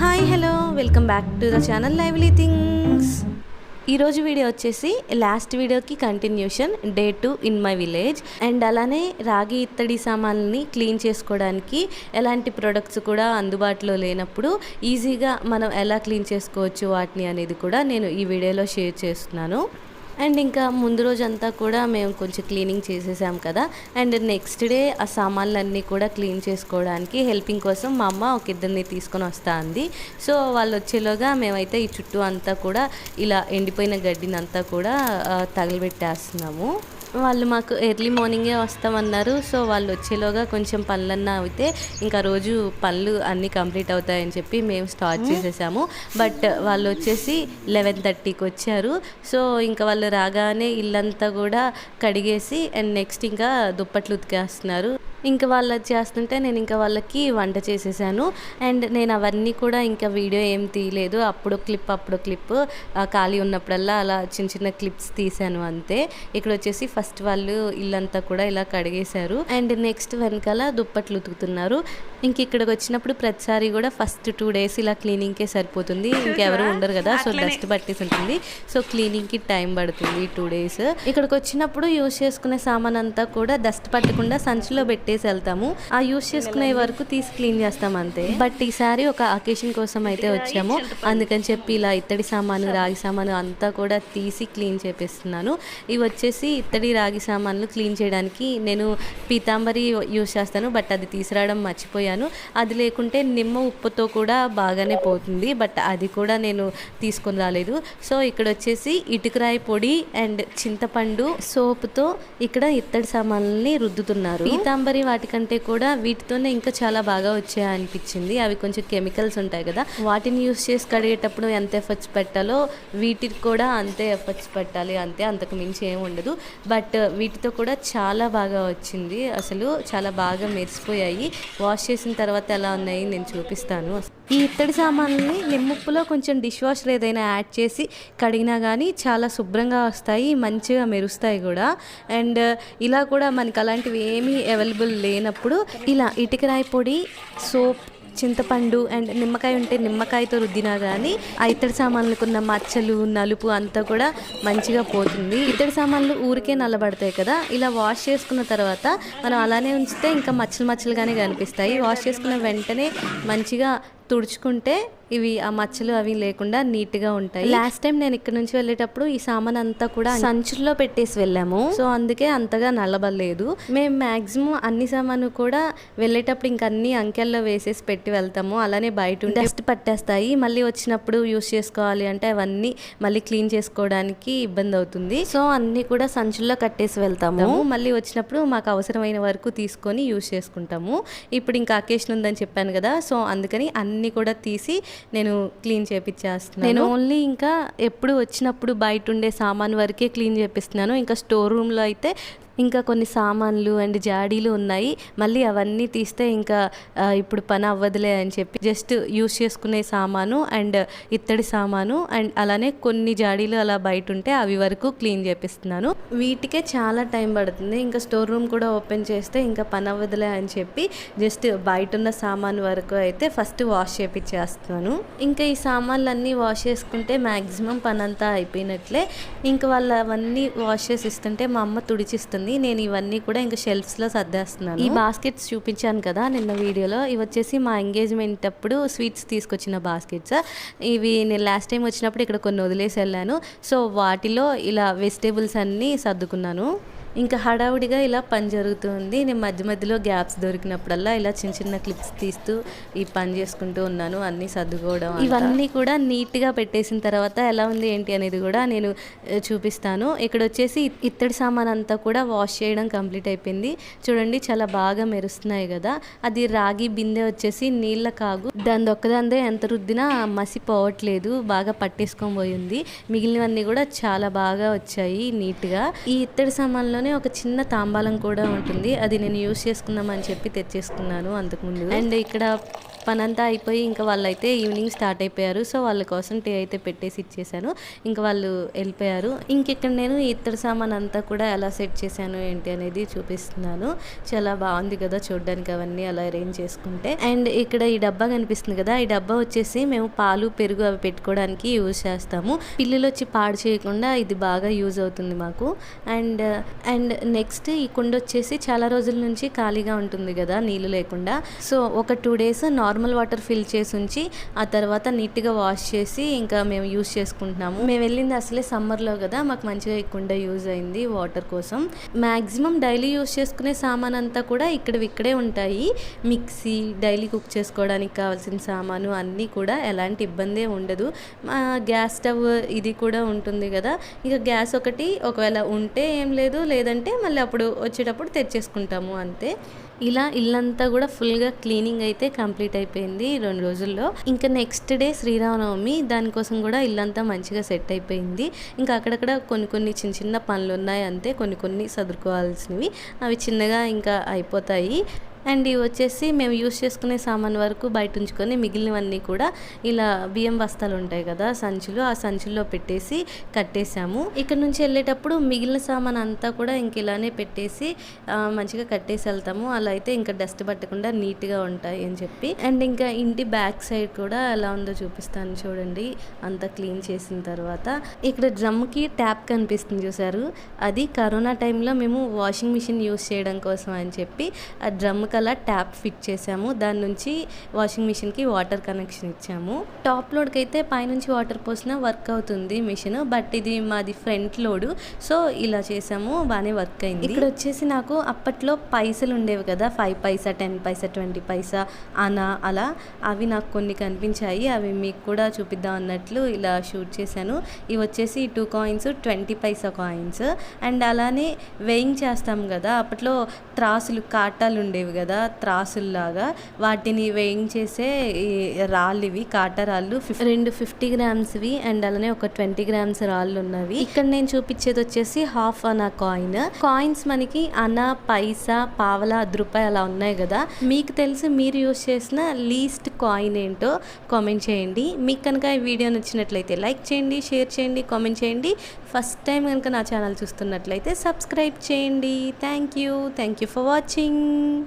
Hi hello. Welcome back to the channel lively things. ఈరోజు video వచ్చేసి last వీడియోకి continuation day two in my village. And అలానే రాగి ఇత్తడి సామాన్లని క్లీన్ చేసుకోవడానికి ఎలాంటి ప్రొడక్ట్స్ కూడా అందుబాటులో లేనప్పుడు ఈజీగా మనం ఎలా క్లీన్ చేసుకోవచ్చు వాటిని అనేది కూడా నేను ఈ వీడియోలో షేర్ చేస్తున్నాను. అండ్ ఇంకా ముందు రోజంతా కూడా మేము కొంచెం క్లీనింగ్ చేసేసాం కదా. అండ్ నెక్స్ట్ డే ఆ సామాన్లన్నీ కూడా క్లీన్ చేసుకోవడానికి హెల్పింగ్ కోసం మా అమ్మ ఒక ఇద్దరిని తీసుకొని వస్తా అంది. సో వాళ్ళు వచ్చేలోగా మేమైతే ఈ చుట్టూ అంతా కూడా ఇలా ఎండిపోయిన గడ్డిని అంతా కూడా తగిలిపెట్టేస్తున్నాము తగలబెట్టేస్తున్నాము. వాళ్ళు మాకు ఎర్లీ మార్నింగే వస్తామన్నారు. సో వాళ్ళు వచ్చేలోగా కొంచెం పనులన్నా అయితే ఇంకా రోజు పనులు అన్నీ కంప్లీట్ అవుతాయని చెప్పి మేము స్టార్ట్ చేసేసాము. బట్ వాళ్ళు వచ్చేసి లెవెన్ థర్టీకి వచ్చారు. సో ఇంకా వాళ్ళు రాగానే ఇల్లంతా కూడా కడిగేసి అండ్ నెక్స్ట్ ఇంకా దుప్పట్లు ఉతికేస్తున్నారు. ఇంకా వాళ్ళు అది చేస్తుంటే నేను ఇంకా వాళ్ళకి వంట చేసేసాను. అండ్ నేను అవన్నీ కూడా ఇంకా వీడియో ఏం తీయలేదు. అప్పుడు క్లిప్ అప్పుడు క్లిప్. ఖాళీ ఉన్నప్పుడల్లా అలా చిన్న చిన్న క్లిప్స్ తీసాను అంతే. ఇక్కడ వచ్చేసి ఫస్ట్ వాళ్ళు ఇల్లంతా కూడా ఇలా కడిగేశారు. అండ్ నెక్స్ట్ వెనకాల దుప్పట్లు ఉతుకుతున్నారు. ఇంక ఇక్కడికి వచ్చినప్పుడు ప్రతిసారి కూడా ఫస్ట్ టూ డేస్ ఇలా క్లీనింగ్కే సరిపోతుంది. ఇంకెవరు ఉండరు కదా సో డస్ట్ పట్టేసి ఉంటుంది. సో క్లీనింగ్కి టైం పడుతుంది టూ డేస్. ఇక్కడికి వచ్చినప్పుడు యూస్ చేసుకునే సామాన్ అంతా కూడా డస్ట్ పట్టకుండా సంచిలో పెట్టేసి వెళ్తాము. ఆ యూస్ చేసుకునే వరకు తీసి క్లీన్ చేస్తాం అంతే. బట్ ఈసారి ఒక అకేషన్ కోసం అయితే వచ్చాము. అందుకని చెప్పి ఇలా ఇత్తడి సామాను రాగి సామాను అంతా కూడా తీసి క్లీన్ చేపిస్తున్నాను. ఇవి వచ్చేసి ఇత్తడి రాగి సామాన్లు క్లీన్ చేయడానికి నేను పీతాంబరి యూస్ చేస్తాను. బట్ అది తీసుకురావడం మర్చిపోయాను. అది లేకుంటే నిమ్మ ఉప్పుతో కూడా బాగానే పోతుంది. బట్ అది కూడా నేను తీసుకొని రాలేదు. సో ఇక్కడ వచ్చేసి ఇటుకరాయి పొడి అండ్ చింతపండు సోపుతో ఇక్కడ ఇత్తడి సామాన్లని రుద్దుతున్నారు. పీతాంబరి వాటికంటే కూడా వీటితోనే ఇంకా చాలా బాగా వచ్చాయి అనిపించింది అవి కొంచెం కెమికల్స్ ఉంటాయి కదా. వాటిని యూస్ చేసి కడిగేటప్పుడు ఎంత ఎఫర్ట్స్ పెట్టాలో వీటికి కూడా అంతే ఎఫర్ట్స్ పెట్టాలి అంతే. అంతకు మించి ఏమి ఉండదు. బట్ వీటితో కూడా చాలా బాగా వచ్చింది. అసలు చాలా బాగా మెరిసిపోయాయి. వాష్ చేసిన తర్వాత ఎలా ఉన్నాయి నేను చూపిస్తాను. ఈ ఇత్తడి సామాన్లని నిమ్ముప్పులో కొంచెం డిష్ వాషర్ ఏదైనా యాడ్ చేసి కడిగినా కానీ చాలా శుభ్రంగా వస్తాయి మంచిగా మెరుస్తాయి కూడా. అండ్ ఇలా కూడా మనకు అలాంటివి ఏమీ అవైలబుల్ లేనప్పుడు ఇలా ఇటుకరాయి పొడి సోప్ చింతపండు అండ్ నిమ్మకాయ ఉంటే నిమ్మకాయతో రుద్దినా కానీ ఆ ఇత్తడి సామాన్లకు ఉన్న మచ్చలు నలుపు అంతా కూడా మంచిగా పోతుంది. ఇత్తడి సామాన్లు ఊరికే నల్లబడతాయి కదా ఇలా వాష్ చేసుకున్న తర్వాత మనం అలానే ఉంచితే ఇంకా మచ్చలు మచ్చలుగానే కనిపిస్తాయి. వాష్ చేసుకున్న వెంటనే మంచిగా తుడుచుకుంటే ఇవి ఆ మచ్చలు అవి లేకుండా నీట్గా ఉంటాయి. లాస్ట్ టైం నేను ఇక్కడ నుంచి వెళ్ళేటప్పుడు ఈ సామాన్ అంతా కూడా సంచుల్లో పెట్టేసి వెళ్ళాము. సో అందుకే అంతగా నల్లబడలేదు. మేము మాక్సిమం అన్ని సామాను కూడా వెళ్ళేటప్పుడు ఇంక అన్ని అంకెల్లో వేసేసి పెట్టి వెళ్తాము. అలానే బయట డస్ట్ పట్టేస్తాయి. మళ్ళీ వచ్చినప్పుడు యూస్ చేసుకోవాలి అంటే అవన్నీ మళ్ళీ క్లీన్ చేసుకోవడానికి ఇబ్బంది అవుతుంది. సో అన్ని కూడా సంచుల్లో కట్టేసి వెళ్తాము. మళ్ళీ వచ్చినప్పుడు మాకు అవసరమైన వరకు తీసుకొని యూస్ చేసుకుంటాము. ఇప్పుడు ఇంకా అకేషన్ ఉందని చెప్పాను కదా సో అందుకని అన్ని కూడా తీసి నేను క్లీన్ చేపించేస్తున్నాను నేను ఓన్లీ ఇంకా ఎప్పుడు వచ్చినప్పుడు బయట ఉండే సామాన్ వరకే క్లీన్ చేపిస్తున్నాను. ఇంకా స్టోర్ రూమ్లో అయితే ఇంకా కొన్ని సామాన్లు అండ్ జాడీలు ఉన్నాయి. మళ్ళీ అవన్నీ తీస్తే ఇంకా ఇప్పుడు పని అవ్వదులే అని చెప్పి జస్ట్ యూస్ చేసుకునే సామాను అండ్ ఇత్తడి సామాను అండ్ అలానే కొన్ని జాడీలు అలా బయట ఉంటే అవి వరకు క్లీన్ చేపిస్తున్నాను. వీటికే చాలా టైం పడుతుంది. ఇంకా స్టోర్ రూమ్ కూడా ఓపెన్ చేస్తే ఇంకా పని అవ్వదులే అని చెప్పి జస్ట్ బయట ఉన్న సామాన్ వరకు అయితే ఫస్ట్ వాష్ చేపించేస్తున్నాను ఇంకా ఈ సామాన్లు అన్నీ వాష్ చేసుకుంటే మ్యాక్సిమం పని అంతా అయిపోయినట్లే. ఇంకా వాళ్ళు అవన్నీ వాష్ చేసి ఇస్తుంటే మా అమ్మ తుడిచిస్తుంది. నేను ఇవన్నీ కూడా ఇంకా షెల్ఫ్స్లో సర్దేస్తున్నాను. ఈ బాస్కెట్స్ చూపించాను కదా నిన్న వీడియోలో. ఇవి వచ్చేసి మా ఎంగేజ్మెంట్ అప్పుడు స్వీట్స్ తీసుకొచ్చిన బాస్కెట్స్. ఇవి నేను లాస్ట్ టైం వచ్చినప్పుడు ఇక్కడ కొన్ని వదిలేసి వెళ్ళాను. సో వాటిలో ఇలా వెజిటేబుల్స్ అన్నీ సర్దుకున్నాను. ఇంకా హడావుడిగా ఇలా పని జరుగుతుంది. నేను మధ్య మధ్యలో గ్యాప్స్ దొరికినప్పుడల్లా ఇలా చిన్న చిన్న క్లిప్స్ తీస్తూ ఈ పని చేసుకుంటూ ఉన్నాను. అన్నీ సర్దుకోవడం ఇవన్నీ కూడా నీట్గా పెట్టేసిన తర్వాత ఎలా ఉంది ఏంటి అనేది కూడా నేను చూపిస్తాను. ఇక్కడ వచ్చేసి ఇత్తడి సామాన్ అంతా కూడా వాష్ చేయడం కంప్లీట్ అయిపోయింది. చూడండి చాలా బాగా మెరుస్తున్నాయి కదా. అది రాగి బిందె వచ్చేసి నీళ్ళ కాగు. దాని ఒక్కదాందే ఎంత రుద్దినా మసి పోవట్లేదు బాగా పట్టేసుకొని పోయింది. మిగిలినవన్నీ కూడా చాలా బాగా వచ్చాయి నీట్గా. ఈ ఇత్తడి సామాన్లోనే ఒక చిన్న తాంబాలం కూడా ఉంటుంది. అది నేను యూస్ చేసుకుందామని చెప్పి తెచ్చేసుకున్నాను అంతకుముందు. అండ్ ఇక్కడ పని అంతా అయిపోయి ఇంకా వాళ్ళైతే ఈవినింగ్ స్టార్ట్ అయిపోయారు. సో వాళ్ళ కోసం టీ అయితే పెట్టేసి ఇచ్చేసాను. ఇంకా వాళ్ళు వెళ్ళిపోయారు. ఇంకెక్కడ నేను ఇత్తడి సామాన్ అంతా కూడా ఎలా సెట్ చేశాను ఏంటి అనేది చూపిస్తున్నాను. చాలా బాగుంది కదా చూడడానికి అవన్నీ అలా అరేంజ్ చేసుకుంటే. అండ్ ఇక్కడ ఈ డబ్బా కనిపిస్తుంది కదా ఈ డబ్బా వచ్చేసి మేము పాలు పెరుగు అవి పెట్టుకోవడానికి యూజ్ చేస్తాము. పిల్లులు వచ్చి పాడు చేయకుండా ఇది బాగా యూజ్ అవుతుంది మాకు. అండ్ అండ్ నెక్స్ట్ ఈ కుండ వచ్చేసి చాలా రోజుల నుంచి ఖాళీగా ఉంటుంది కదా నీళ్ళు లేకుండా. సో ఒక two days normal normal water fill చేసి ఉంచి ఆ తర్వాత నీట్గా వాష్ చేసి ఇంకా మేము యూజ్ చేసుకుంటున్నాము. మేము వెళ్ళింది అసలే సమ్మర్లో కదా మాకు మంచిగా ఎక్కువగా యూజ్ అయింది వాటర్ కోసం. మ్యాక్సిమం డైలీ యూజ్ చేసుకునే సామాన్ అంతా కూడా ఇక్కడ ఇక్కడే ఉంటాయి. మిక్సీ డైలీ కుక్ చేసుకోవడానికి కావాల్సిన సామాను అన్నీ కూడా ఎలాంటి ఇబ్బంది ఉండదు. మా గ్యాస్ స్టవ్ ఇది కూడా ఉంటుంది కదా ఇక గ్యాస్ ఒకటి ఒకవేళ ఉంటే ఏం లేదు లేదంటే మళ్ళీ అప్పుడు వచ్చేటప్పుడు తెచ్చేసుకుంటాము అంతే. ఇలా ఇల్లంతా కూడా ఫుల్గా క్లీనింగ్ అయితే కంప్లీట్ అయిపోయింది రెండు రోజుల్లో. ఇంకా నెక్స్ట్ డే శ్రీరామనవమి దానికోసం కూడా ఇల్లంతా మంచిగా సెట్ అయిపోయింది. ఇంకా అక్కడక్కడ కొన్ని కొన్ని చిన్న చిన్న పనులు ఉన్నాయి అంతే కొన్ని కొన్ని సదురుకోవాల్సినవి. అవి చిన్నగా ఇంకా అయిపోతాయి. అండ్ ఇవి వచ్చేసి మేము యూస్ చేసుకునే సామాన్ వరకు బయట ఉంచుకొని మిగిలినవన్నీ కూడా ఇలా బియ్యం బస్తాలు ఉంటాయి కదా సంచులు ఆ సంచుల్లో పెట్టేసి కట్టేసాము ఇక్కడ నుంచి వెళ్ళేటప్పుడు మిగిలిన సామాన్ అంతా కూడా ఇంక ఇలానే పెట్టేసి మంచిగా కట్టేసి వెళ్తాము. అలా అయితే ఇంకా డస్ట్ పట్టకుండా నీట్గా ఉంటాయి అని చెప్పి. అండ్ ఇంకా ఇంటి బ్యాక్ సైడ్ కూడా ఎలా ఉందో చూపిస్తాను చూడండి. అంతా క్లీన్ చేసిన తర్వాత. ఇక్కడ డ్రమ్కి ట్యాప్ కనిపిస్తుంది చూసారు అది కరోనా టైంలో మేము వాషింగ్ మిషన్ యూస్ చేయడం కోసం అని చెప్పి ఆ డ్రమ్కి అలా ట్యాప్ ఫిట్ చేసాము దాని నుంచి వాషింగ్ మిషన్కి వాటర్ కనెక్షన్ ఇచ్చాము. టాప్ లోడ్కి అయితే పైనుంచి వాటర్ పోసినా వర్క్ అవుతుంది మిషన్ బట్ ఇది మాది ఫ్రంట్ లోడ్. సో ఇలా చేసాము బాగానే వర్క్ అయింది. ఇక్కడ వచ్చేసి నాకు అప్పట్లో పైసలు ఉండేవి కదా five paisa ten paisa twenty paisa అనా అలా. అవి నాకు కొన్ని కనిపించాయి. అవి మీకు కూడా చూపిద్దాం అన్నట్లు ఇలా షూట్ చేశాను. ఇవి వచ్చేసి two coins twenty paisa coins. And అలానే వెయింగ్ చేస్తాం కదా అప్పట్లో త్రాసులు కాటాలు ఉండేవి కదా త్రాసుల్లాగా. వాటిని వేయించేసే చేసే రాళ్ళు ఇవి కాటరాళ్ళు రెండు ఫిఫ్టీ గ్రామ్స్వి అండ్ అలానే ఒక ట్వంటీ గ్రామ్స్ రాళ్ళు ఉన్నవి ఇక్కడ నేను చూపించేది వచ్చేసి హాఫ్ అనా కాయిన్. కాయిన్స్ మనకి అనా పైసా పావలా అర్ధ రూపాయి అలా ఉన్నాయి కదా. మీకు తెలిసి మీరు యూస్ చేసిన లీస్ట్ కాయిన్ ఏంటో కామెంట్ చేయండి. మీకు కనుక ఈ వీడియో నచ్చినట్లయితే లైక్ చేయండి షేర్ చేయండి కామెంట్ చేయండి. ఫస్ట్ టైం కనుక నా ఛానల్ చూస్తున్నట్లయితే సబ్స్క్రైబ్ చేయండి. Thank you. Thank you for watching.